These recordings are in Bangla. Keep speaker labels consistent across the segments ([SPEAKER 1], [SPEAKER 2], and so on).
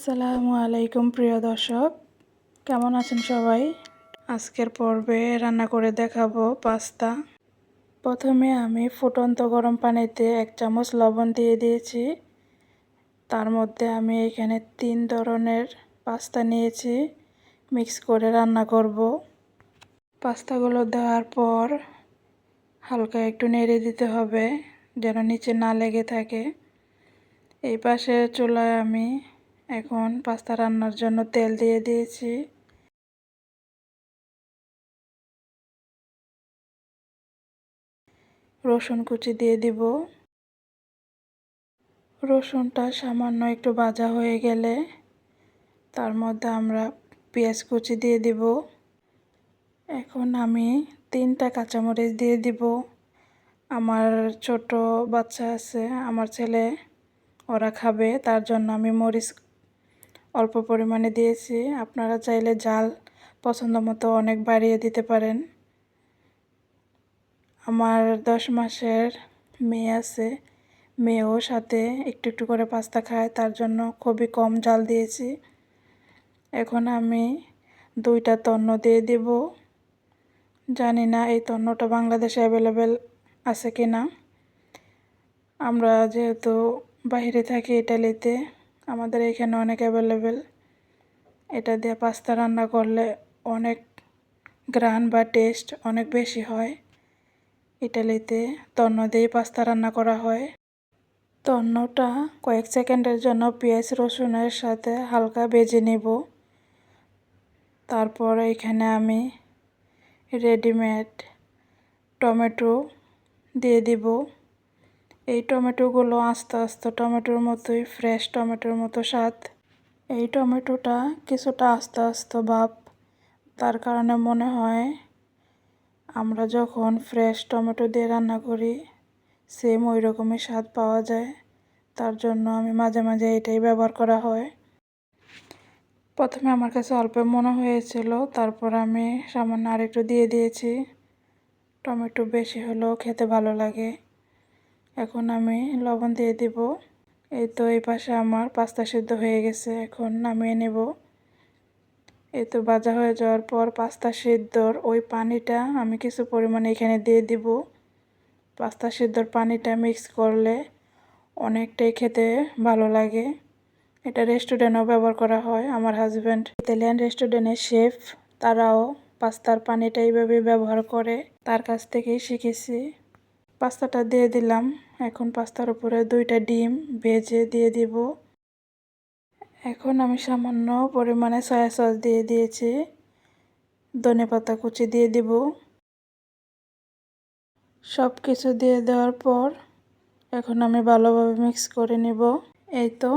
[SPEAKER 1] আসসালামু আলাইকুম, প্রিয় দর্শক। কেমন আছেন সবাই? আজকের পর্বে রান্না করে দেখাবো পাস্তা। প্রথমে আমি ফুটন্ত গরম পানিতে এক চামচ লবণ দিয়ে দিয়েছি। তার মধ্যে আমি এখানে তিন ধরনের পাস্তা নিয়েছি। মিক্স করে রান্না করব। পাস্তাগুলো দেওয়ার পর হালকা একটু নেড়ে দিতে হবে, যেন নিচে না লেগে থাকে। এই পাশে চুলায় আমি এখন পাস্তা রান্নার জন্য তেল দিয়ে দিয়েছি। রসুন কুচি দিয়ে দিব। রসুনটা সামান্য একটু ভাজা হয়ে গেলে তার মধ্যে আমরা পেঁয়াজ কুচি দিয়ে দিব। এখন আমি তিনটা কাঁচামরিচ দিয়ে দিব। আমার ছোট বাচ্চা আছে, আমার ছেলে, ওরা খাবে, তার জন্য আমি মরিচ অল্প পরিমাণে দিয়েছি। আপনারা চাইলে জাল পছন্দ মতো অনেক বাড়িয়ে দিতে পারেন। আমার দশ মাসের মেয়ে আছে। মেয়েও সাথে একটু একটু করে পাস্তা খায়, তার জন্য খুবই কম জাল দিয়েছি। এখন আমি দুইটা তন্ন দিয়ে দেব। জানি না এই তন্নটা বাংলাদেশে অ্যাভেলেবেল আছে কি না আমরা যেহেতু বাইরে থাকি ইটালিতে আমাদের এখানে অনেক অ্যাভেলেবেল এটা দিয়ে পাস্তা রান্না করলে অনেক গ্রান বা টেস্ট অনেক বেশি হয়। ইটালিতে তন্ন দিয়ে পাস্তা রান্না করা হয়। তন্নটা কয়েক সেকেন্ডের জন্য পেঁয়াজ, রসুনের সাথে হালকা বেজে নেব। তারপর এখানে আমি রেডিমেড টমেটো দিয়ে দিব। এই টমেটোগুলো আস্তে আস্তে টমেটোর মতোই ফ্রেশ টমেটোর মতো স্বাদ। এই টমেটোটা কিছুটা আস্তে আস্তে ভাব। তার কারণে মনে হয় আমরা যখন ফ্রেশ টমেটো দিয়ে রান্না করি সেম ওই রকমই স্বাদ পাওয়া যায়। তার জন্য আমি মাঝে মাঝে এটাই ব্যবহার করা হয়। প্রথমে আমার কাছে অল্প মনে হয়েছিল, তারপর আমি সামান্য আরেকটু দিয়ে দিয়েছি। টমেটো বেশি হলেও খেতে ভালো লাগে। এখন আমি লবণ দিয়ে দিব। এই তো এই পাশে আমার পাস্তা সিদ্ধ হয়ে গেছে, এখন নামিয়ে নেব। এই তো ভাজা হয়ে যাওয়ার পর পাস্তা সিদ্ধর ওই পানিটা আমি কিছু পরিমাণে এখানে দিয়ে দিব। পাস্তা সিদ্ধর পানিটা মিক্স করলে অনেকটাই খেতে ভালো লাগে। এটা রেস্টুরেন্টও ব্যবহার করা হয়, আমার হাজব্যান্ড ইতালিয়ান রেস্টুরেন্টের শেফ তারাও পাস্তার পানিটা এইভাবে ব্যবহার করে। তার কাছ থেকেই শিখেছি। পাস্তাটা দিয়ে দিলাম। এখন পাস্তার উপরে দুইটা ডিম ভেজে দিয়ে দিব। এখন আমি সামান্য পরিমাণে সয়া সস দিয়ে দিয়েছি। ধনে পাতা কুচি দিয়ে দিব। সব কিছু দিয়ে দেওয়ার পর এখন আমি ভালোভাবে মিক্স করে নিব। এই তো,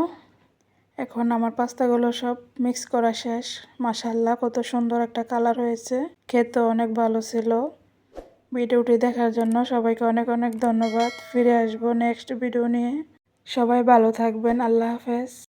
[SPEAKER 1] এখন আমার পাস্তাগুলো সব মিক্স করা শেষ। মাসাল্লাহ কত সুন্দর একটা কালার হয়েছে। খেতে অনেক ভালো ছিল। ভিডিওটি দেখার জন্য সবাইকে অনেক অনেক ধন্যবাদ। ফিরে আসব নেক্সট ভিডিও নিয়ে। সবাই ভালো থাকবেন, আল্লাহ হাফেজ।